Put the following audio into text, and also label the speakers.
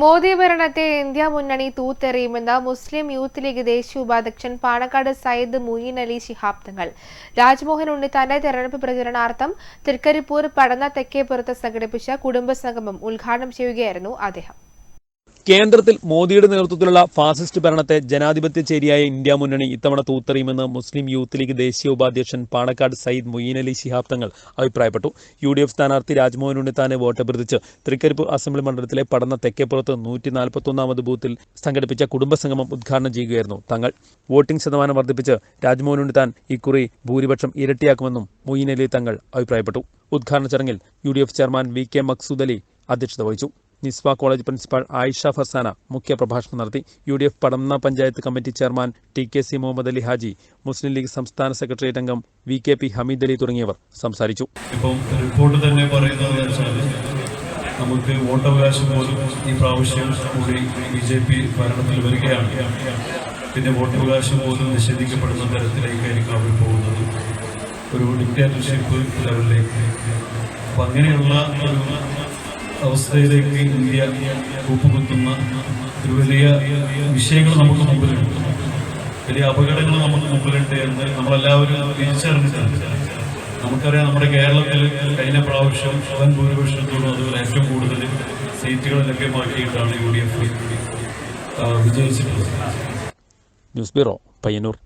Speaker 1: മോദി ഭരണത്തെ ഇന്ത്യ മുന്നണി തൂത്തെറിയുമെന്ന് മുസ്ലിം youth league ദേശീയ ഉപാധ്യക്ഷൻ പാണക്കാട് സയ്യിദ് മുയിൻ അലി ശിഹാബ് തങ്ങൾ. രാജ്മോഹൻ ഉണ്ണിത്താന്റെ തെരഞ്ഞെടുപ്പ് പ്രചരണാർത്ഥം തൃക്കരിപ്പൂർ പടന്ന തെക്കേപ്പുറത്ത് സംഘടിപ്പിച്ച കുടുംബസംഗമം ഉദ്ഘാടനം ചെയ്യുകയായിരുന്നു അദ്ദേഹം.
Speaker 2: കേന്ദ്രത്തിൽ മോദിയുടെ നേതൃത്വത്തിലുള്ള ഫാസിസ്റ്റ് ഭരണത്തെ ജനാധിപത്യ ചേരിയായ ഇന്ത്യ മുന്നണി ഇത്തവണ തൂത്തെറിയുമെന്ന് മുസ്ലിം യൂത്ത് ലീഗ് ദേശീയ ഉപാധ്യക്ഷൻ പാണക്കാട് സയ്യിദ് മൊയ്യീൻ അലി ശിഹാബ് തങ്ങൾ അഭിപ്രായപ്പെട്ടു. യു ഡി എഫ് സ്ഥാനാർത്ഥി രാജ്മോഹൻ ഉണ്ണിത്താനെ വോട്ടഭ്യർത്ഥിച്ച് തൃക്കരിപ്പൂർ അസംബ്ലി മണ്ഡലത്തിലെ പടന്ന തെക്കേപ്പുറത്ത് നൂറ്റി നാൽപ്പത്തൊന്നാമത് ബൂത്തിൽ സംഘടിപ്പിച്ച കുടുംബസംഗമം ഉദ്ഘാടനം ചെയ്യുകയായിരുന്നു തങ്ങൾ. വോട്ടിംഗ് ശതമാനം വർദ്ധിപ്പിച്ച് രാജ്മോഹൻ ഉണ്ണിത്താൻ ഇക്കുറി ഭൂരിപക്ഷം ഇരട്ടിയാക്കുമെന്നും മൊയ്യീൻ അലി തങ്ങൾ അഭിപ്രായപ്പെട്ടു. ഉദ്ഘാടന ചടങ്ങിൽ U chairman V K Maqsood Ali അധ്യക്ഷത വഹിച്ചു. Nizwa college principal Ayisha Farsana മുഖ്യപ്രഭാഷണം നടത്തി. U D F Padanna panchayat committee chairman T K C Muhammad Ali Haji Muslim League സംസ്ഥാന സെക്രട്ടേറിയറ്റ് അംഗം V K P Hameed Ali തുടങ്ങിയവർ സംസാരിച്ചു.
Speaker 3: റിപ്പോർട്ട് തന്നെ പറയുന്നത് നമുക്ക് വോട്ടവകാശം പോലും ഈ പ്രാവശ്യം കൂടി ബി ജെ പി ഭരണത്തിൽ വരികയാണ്. പിന്നെ വോട്ടവകാശം പോലും നിഷേധിക്കപ്പെടുന്ന തരത്തിലേക്കായിരിക്കും അവർ പോകുന്നത്. ഒരു ഡിക്റ്റേറ്റർഷിപ്പ് ലെവലിലേക്ക് അപ്പം അങ്ങനെയുള്ള ഒരു അവസ്ഥയിലേക്ക് ഇന്ത്യ കൂപ്പുകുത്തുന്ന ഒരു വലിയ വിഷയങ്ങൾ നമുക്ക് മുമ്പിലുണ്ട്. വലിയ അപകടങ്ങൾ നമുക്ക് മുമ്പിലുണ്ട് എന്ന് നമ്മളെല്ലാവരും തിരിച്ചറിഞ്ഞിട്ടുണ്ട്. നമുക്കറിയാം നമ്മുടെ കേരളത്തിൽ കഴിഞ്ഞ പ്രാവശ്യം വൻ ഭൂരിപക്ഷത്തോടും അതുപോലെ ഏറ്റവും കൂടുതൽ സീറ്റുകൾ ലഭ്യമാക്കിയിട്ടാണ് U D F വിജയിച്ചിട്ടുള്ളത്.
Speaker 2: News bureau Payyanur.